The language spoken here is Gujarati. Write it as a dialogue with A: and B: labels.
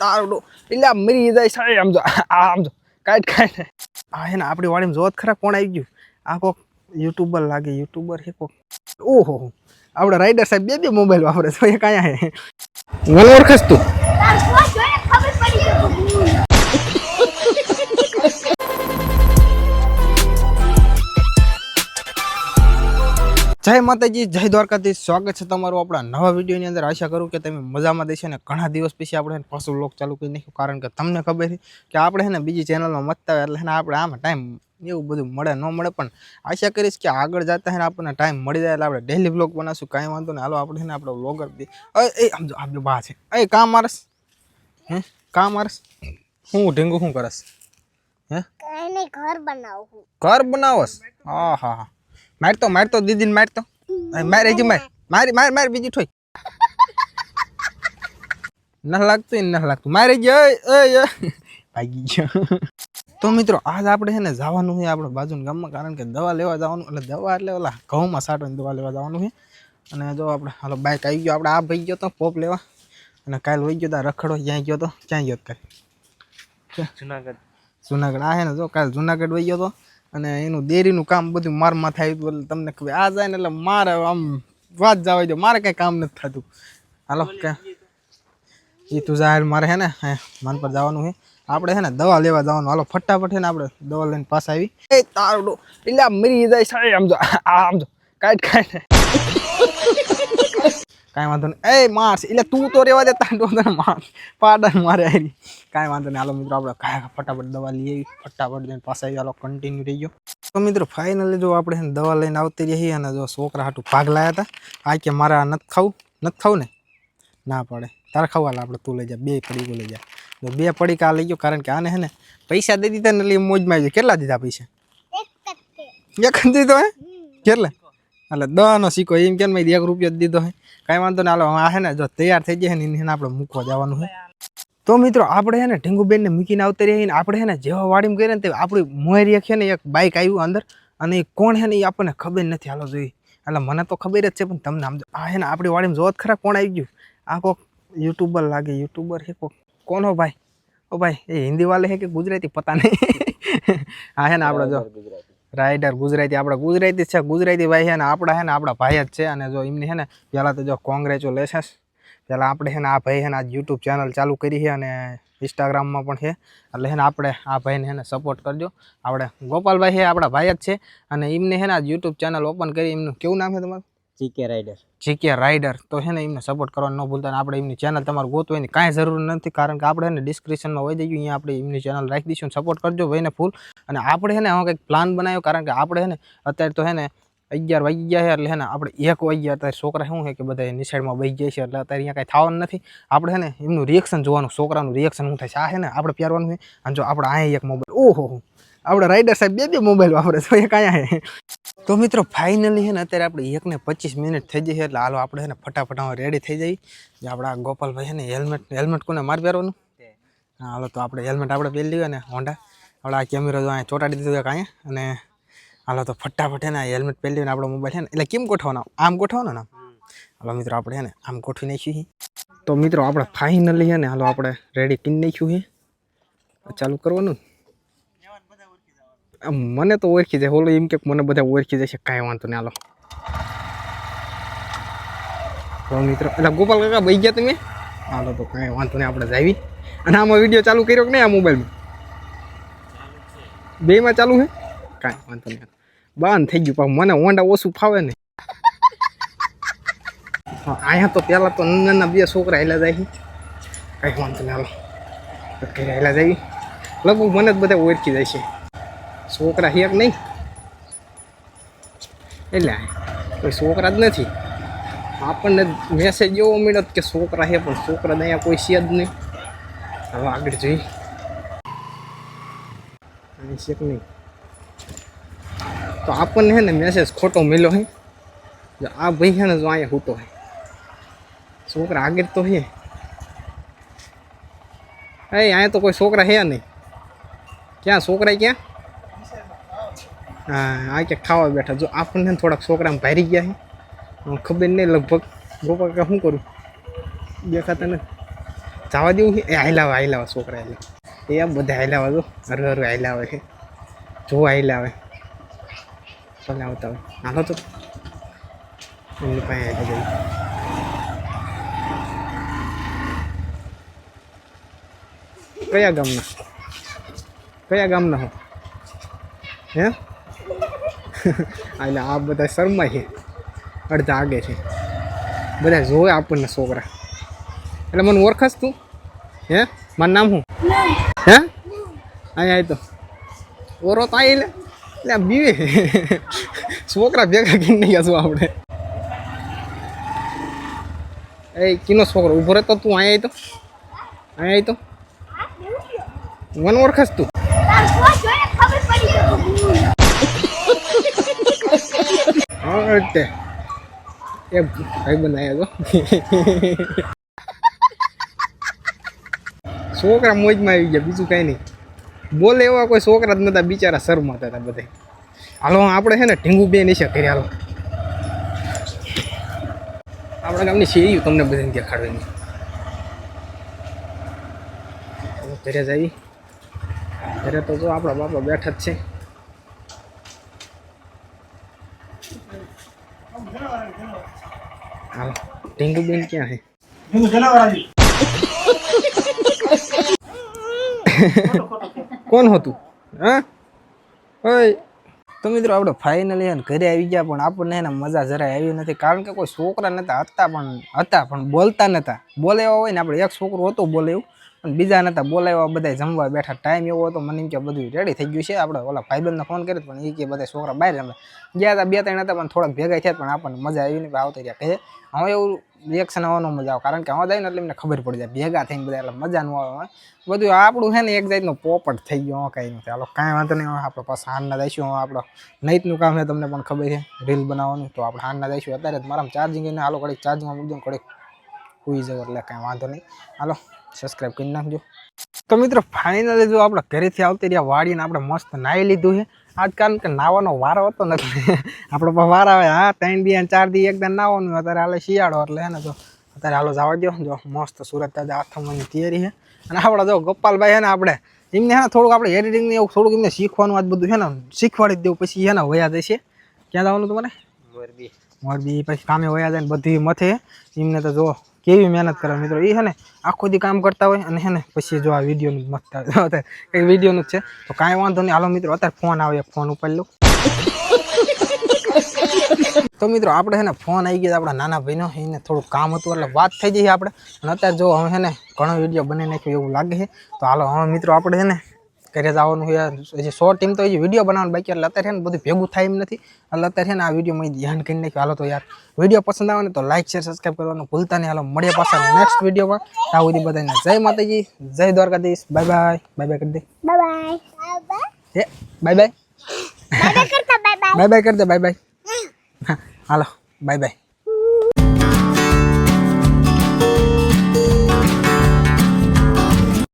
A: તારું એટલે મરી જાય સાહેબ આમ જો આ આમ જો કાંઈ કાંઈ હા હે ને આપણી વાડીમાં જોત ખરા કોણ આવી ગયું? આ કોક યુટ્યુબર લાગે યુટ્યુબર છે કોક. ઓહો આપણે રાઈડર સાહેબ બે બે મોબાઈલ વાપરે છે. એ કાંઈ હે. મને ઓળખસ તું. જય માતાજી જય દ્વારકાધીશ. સ્વાગત છે તમારું આપણા નવા વિડીયોની અંદર. આશા કરું કે તમે મજામાં દેશો ને ઘણા દિવસ પછી આપણે પાછું લોક ચાલુ કરી નાખ્યું. કારણ કે તમને ખબર છે કે આપણે છે ને બીજી ચેનલમાં મતતા એટલે એને આપણે આમાં ટાઈમ એવું બધું મળે ન મળે. પણ આશા કરીશ કે આગળ જતા હે આપણને ટાઈમ મળી જાય એટલે આપણે ડેલી બ્લોગ બનાવશું. કાંઈ વાંધો નહીં. હાલો આપણે છે ને આપણો વ્લોગર દે એ સમજો જો બા છે. એ કામ મારસ. હે? કામ મારસ. હું ઢીંગું શું કરસ? હે?
B: ઘર બનાવું
A: ઘર બનાવસ? હા હા હા. માર તો માર તો દીદીને માર તો. મારે હજી માર. મારી માર માર બીજી ઠોઈ. ન લાગતું ન લાગતું. મારે જ ભાગી ગયો. તો મિત્રો આજ આપણે છે ને જવાનું છે આપણે બાજુના ગામમાં કારણ કે દવા લેવા જવાનું એટલે દવા એટલે ઓલા ઘઉંમાં સાટવાની દવા લેવા જવાનું છે. અને જો આપણે હાલો બાઇક આવી ગયો. આપણે આ ભાઈ ગયો તો પોપ લેવા. અને કાલ વહી ગયો તા રખડો જ્યાં ગયો તો ક્યાં ગયો કાલ.
C: જુનાગઢ.
A: જુનાગઢ. આ હે ને જો કાલ જુનાગઢ વહી ગયો તો અને એનું દેરીનું કામ બધું મારમાં થાય એટલે તમને ખબર. આ જાય ને એટલે મારે આમ વાત જવા દો. મારે કાંઈ કામ નથી થતું. હાલો કે એ તું. જાહેર મારે હે ને? હે મન પર જવાનું છે આપણે છે ને દવા લેવા જવાનું. હાલો ફટાફટ છે ને આપણે દવા લઈને પાસે આવી. એ તારું એટલે મરી જાય સાહેબ આમ જો આમ જો. કાંઈ કાંઈ કાંઈ વાંધો નહીં. એ માર્સ એટલે તું તો રહેવા દે તાંડો તને માર. પાડા મારે આવી કાંઈ વાંધો નહીં. હાલો મિત્રો આપણે કાંઈ ફટાફટ દવા લઈ આવી ફટાફટ જઈને પાછા આવી હાલો કન્ટિન્યુ રહી ગયો. તો મિત્રો ફાઇનલી જો આપણે દવા લઈને આવતી રહી અને જો છોકરા હાટું ભાગ લાયા હતા આ કે મારે આ નથી ખાવું? નથી ખાવું ને? ના પડે. તારે ખાવા? હાલ આપણે તું લઈ જા. બે પડીકો લઈ જા. તો બે પડીકા લઈ ગયો કારણ કે આને હે ને પૈસા દઈ દીધા ને એટલે મોજમાં આવી જાય. કેટલા દીધા પૈસા?
B: એક
A: દીધો હે? કેટલે? એટલે દવાનો સિક્કો એમ કેમ મેં એક રૂપિયો દીધો હે. કાંઈ વાંધો ને હાલો આ હે ને, જો તૈયાર થઈ જાય ને આપણે મૂકવા જવાનું હોય તો મિત્રો, આપણે હે ને, ઢીંગુબેનને મૂકીને આવતા રહીએ આપણે હે ને, જેવા વાડીમાં કરીએ ને તે આપણી મોહરી છે ને, એક બાઇક આવ્યું અંદર, અને એ કોણ હે ને, એ આપણને ખબર નથી. હાલો જોઈ એટલે મને તો ખબર જ છે, પણ તમને આમ આ હે ને, આપણી વાડીમાં જોત ખરા કોણ આવી ગયું. આ કોક યુટ્યુબર લાગે યુટ્યુબર છે કોક. કોણ હો ભાઈ? ઓ ભાઈ, એ હિન્દી વાલે છે કે ગુજરાતી? પતા નહીં. આ હે ને, આપણે જો. રાઇડર ગુજરાતી, આપણા ગુજરાતી છે, ગુજરાતી ભાઈ છે ને, આપણા છે ને, આપણા ભાઈ જ છે. અને જો એમની છે ને, પહેલાં તો જો કોંગ્રેચ્યુલેશન્સ પહેલાં આપણે છે ને, આ ભાઈ છે ને, આ યુટ્યુબ ચેનલ ચાલુ કરી છે અને ઇન્સ્ટાગ્રામમાં પણ છે. એટલે છે ને, આપણે આ ભાઈને છે ને સપોર્ટ કરજો. આપણે ગોપાલભાઈ છે, આપણા ભાઈ જ છે. અને એમને છે ને, આ યુટ્યુબ ચેનલ ઓપન કરી, એમનું કેવું નામ છે તમારું?
C: જીકે રાઈડર
A: જીકે રાઇડર તો છે ને એમને સપોર્ટ કરવાનું ન ભૂલતા આપણે એમની ચેનલ તમારે ગોતવાની કાંઈ જરૂર નથી, કારણ કે આપણે એને ડિસ્ક્રિપ્શનમાં વહી જઈએ, અહીંયા આપણે એમની ચેનલ રાખી દઈશું સપોર્ટ કરજો ભાઈને ફૂલ અને આપણે છે ને હવે કંઈક પ્લાન બનાવ્યો, કારણ કે આપણે છે ને અત્યારે તો છે ને અગિયાર વાગી ગયા છે એટલે છે ને આપણે એક વાગી ગયા, અત્યારે છોકરા શું છે કે બધા નિશાળમાં બહી જાય છે એટલે અત્યારે અહીંયા કાંઈ થવાનું નથી. આપણે છે ને એમનું રિએક્શન જોવાનું, છોકરાનું રિએક્શન શું થાય છે? આ છે ને આપણે પહેરવાનું છે. અને જો આપણે અહીંયા એક મોબાઈલ ઓહો! આપણે રાઇડર સાહેબ બે બે મોબાઈલ વાપરે તો એ કાંઈ હે તો મિત્રો ફાઇનલી છે ને અત્યારે આપણે એકને પચીસ મિનિટ થઈ જઈએ એટલે હાલો આપણે છે ને ફટાફટ રેડી થઈ જઈએ જે આપણા ગોપાલભાઈ છે ને હેલ્મેટ હેલ્મેટ કોને માર પહેરવાનું? હા હાલો તો આપણે હેલ્મેટ આપણે પહેરી લઈએ ને હોન્ડા. આપણે આ કેમેરો જો અહીંયા ચોટાડી દીધો છે અહીંયા અને હાલો તો ફટાફટ છે ને હેલ્મેટ પહેરી લઈને આપણો મોબાઈલ છે ને એટલે કેમ ગોઠવવાનો? આમ ગોઠવવાનો ને હાલો મિત્રો આપણે છે ને આમ ગોઠવી નાખ્યું છે. તો મિત્રો આપણે ફાઇનલી છે ને હાલો આપણે રેડી કરી નાખ્યું છે. ચાલુ કરવાનું. મને તો ઓળખી જાય ઓલો એમ કે મને બધા ઓળખી જશે કાંઈ વાંધો નહીં હાલો. તો મિત્રો એટલે ગોપાલ કાકા ભાઈ ગયા તમે? હાલો તો કાંઈ વાંધો નહીં આપણે જાવી અને આમાં વીડિયો ચાલુ કર્યો કે નહીં આ મોબાઈલમાં? બેમાં ચાલુ હે? કાંઈ વાંધો નહીં બંધ થઈ ગયું પણ મને હોન્ડા ઓછું ફાવે ને. અહીંયા તો પહેલાં તો નાના બે છોકરા હેલા જાય છે. કાંઈ વાંધો નહીં હાલો. હેલા જાય લગભગ મને જ બધા ઓળખી જાય છે. છોકરા હેક નહીં? એટલે કોઈ છોકરા જ નથી. આપણને મેસેજ એવો મળ્યો કે છોકરા છે, પણ છોકરા અહીંયા કોઈ છે જ નહીં. હવે આગળ જોઈ અહીં છે નહીં? તો આપણને છે ને મેસેજ ખોટો મળ્યો હે જો આ ભાઈ છે ને જો અહીંયા હૂતો હે છોકરા આગળ તો છે. એ, અહીંયા તો કોઈ છોકરા છે નહીં. ક્યાં છોકરા ક્યાં? હા આ કે ખાવા બેઠા. જો આપણને થોડાક છોકરામાં ભારી ગયા છે ખબર નહીં, લગભગ ગોપા કાકા શું કરું? દેખાતા ને જવા દેવું છે? એ હાઈલાવે હાઈલાવે છોકરા એટલે. એ આમ બધા હાઈલાવે જો. હર હર હાઈલાવે છે. જો હાઈલાવે ચાલે આવતા હોય. હાલો તો. એમની પાસે હાઈલા જઈએ. કયા ગામના? કયા ગામના હો? હે? એટલે આ બધા શરમાય છે. અડધા આગે છે. બધા જોવે આપણને છોકરા. એટલે મને ઓળખસ તું? હે? મારું નામ શું? હે? અહીંયા તો. ઓરો તો આવી લે. એટલે આ બીવે છોકરા ભેગા કરી નહીં શું આપણે. એ કિનો છોકરો? ઊભો રહેતો તું? અહીંયા તો. અહીંયા તો. મને ઓળખસ તું
B: તાર કોઈ જોઈને ખબર પડી ગઈ
A: હા તે. એ ભાઈ બનાવ્યા તો છોકરા મોજમાં આવી ગયા, બીજું કાંઈ નહીં. બોલે એવા કોઈ છોકરા જ નતા, બિચારા શરમાતા હતા બધા. હાલો, આપણે છે ને ઢીંગુ બે નિશા કરી, હાલો. આપણા ગામની શેરીઓ તમને બધાને દેખાડવાની. ઘરે જઈએ ઘરે તો જો આપણા બાપા બેઠા જ છે. હાલો. ઢીંગુ બેન ક્યાં છે? કોણ હતું? હા? ઓય તો મિત્રો આપણે ફાઇનલી ઘરે આવી ગયા પણ આપણને એને મજા જરાય આવી નથી. કારણ કે કોઈ છોકરા નતા હતા પણ હતા પણ બોલતા નતા. બોલે એવા હોય ને આપણે એક છોકરો હતો બોલે એવું પણ બીજા નતા બોલાવ્યા બધા જમવા બેઠા. ટાઈમ એવો હતો, મને એમ કે બધું રેડી થઈ ગયું છે. આપણે ઓલા ભાઈબંધને ફોન કર્યો પણ એ કે બધા છોકરા બહાર રમે. ગયા હતા બે ત્રણ હતા પણ થોડાક ભેગા થયા પણ આપણને મજા આવી ને આવતા રહ્યા કહે હવે એવું રિએક્શન આવવાનો મજા આવે, કારણ કે હવે જાય ને એટલે એમને ખબર પડી જાય. ભેગા થઈને બધા એટલે મજા ન આવે. બધું આપણું છે ને એક જાતનો પોપટ થઈ ગયો કાંઈ નથી હાલો, કાંઈ વાંધો નહીં આપણે પાછા હાનના દઈશું આપણો નૈતનું કામ છે, તમને પણ ખબર છે રીલ બનાવવાનું. તો આપણે હાનના દઈશું અત્યારે મારા ચાર્જિંગ એને હાલો કડીક ચાર્જમાં મૂકજો ઘડીક હોઈ જવું એટલે કાંઈ વાંધો નહીં. હાલો સબસ્ક્રાઈબ કરી નાખજો. તો મિત્રો ફાઇનલી જો આપણે ઘરેથી આવતી રહ્યા વાળીને આપણે મસ્ત નાહી લીધું છે. આજ કારણ કે નાવાનો વારો હતો ને એટલે આપણો વાર આવે. હા ત્રણ દી અને ચાર દી એકદમ નાવાનું અત્યારે હાલે શિયાળો એટલે હે ને તો અત્યારે હાલો જવા દો જો મસ્ત સુરત તાજા આથમવાની તૈયારી છે. અને આપણા જો ગોપાલભાઈ છે ને આપણે એમને હે ને થોડુંક આપણે એડિટિંગ એવું થોડુંક એમને શીખવાનું આજ બધું છે ને શીખવાડી દેવું પછી એના વયા જશે. ક્યાં જવાનું તમારે? મોરબી. મોરબી. પછી કામે વયા જાય ને બધી મથે. એમને તો જો કેવી મહેનત કરે મિત્રો? એ હે ને આખો દી કામ કરતા હોય અને હે ને પછી જો આ વિડીયોનું મસ્ત અત્યારે કંઈક વિડીયોનું જ છે. તો કાંઈ વાંધો નહીં. હાલો મિત્રો, અત્યારે ફોન આવે ફોન ઉપાડી લો તો મિત્રો, આપણે છે ને ફોન આવી ગયા આપણા નાના ભાઈનો. એને થોડું કામ હતું એટલે વાત થઈ જઈએ આપણે. અને અત્યારે જો હવે હે ને ઘણો વીડિયો બની નાખ્યો એવું લાગે છે. તો હાલો, હવે મિત્રો, આપણે હે ને ઘરે જવાનું હોય હજી શોર્ટ ટીમ તો હજી વીડિયો બનાવવાનું બાકી એટલે અત્યારે છે ને બધું ભેગું થાય એમ નથી. એટલે અત્યારે છે ને આ વીડિયો મેં ધ્યાન કરી નાખ્યું. હાલો તો યાર વીડિયો પસંદ આવે ને તો લાઈક શેર સબસ્ક્રાઈબ કરવાનું ભૂલતા નહીં. હાલો મળીએ પાછા નેક્સ્ટ વિડીયોમાં ત્યાં સુધી બધાને જય માતાજી જય Dwarkadhish. Bye bye bye bye કરી દે.
B: બાય બાય બાય
A: હે? Bye bye
B: bye bye bye
A: bye bye કરી દે બાય બાય હાલો બાય બાય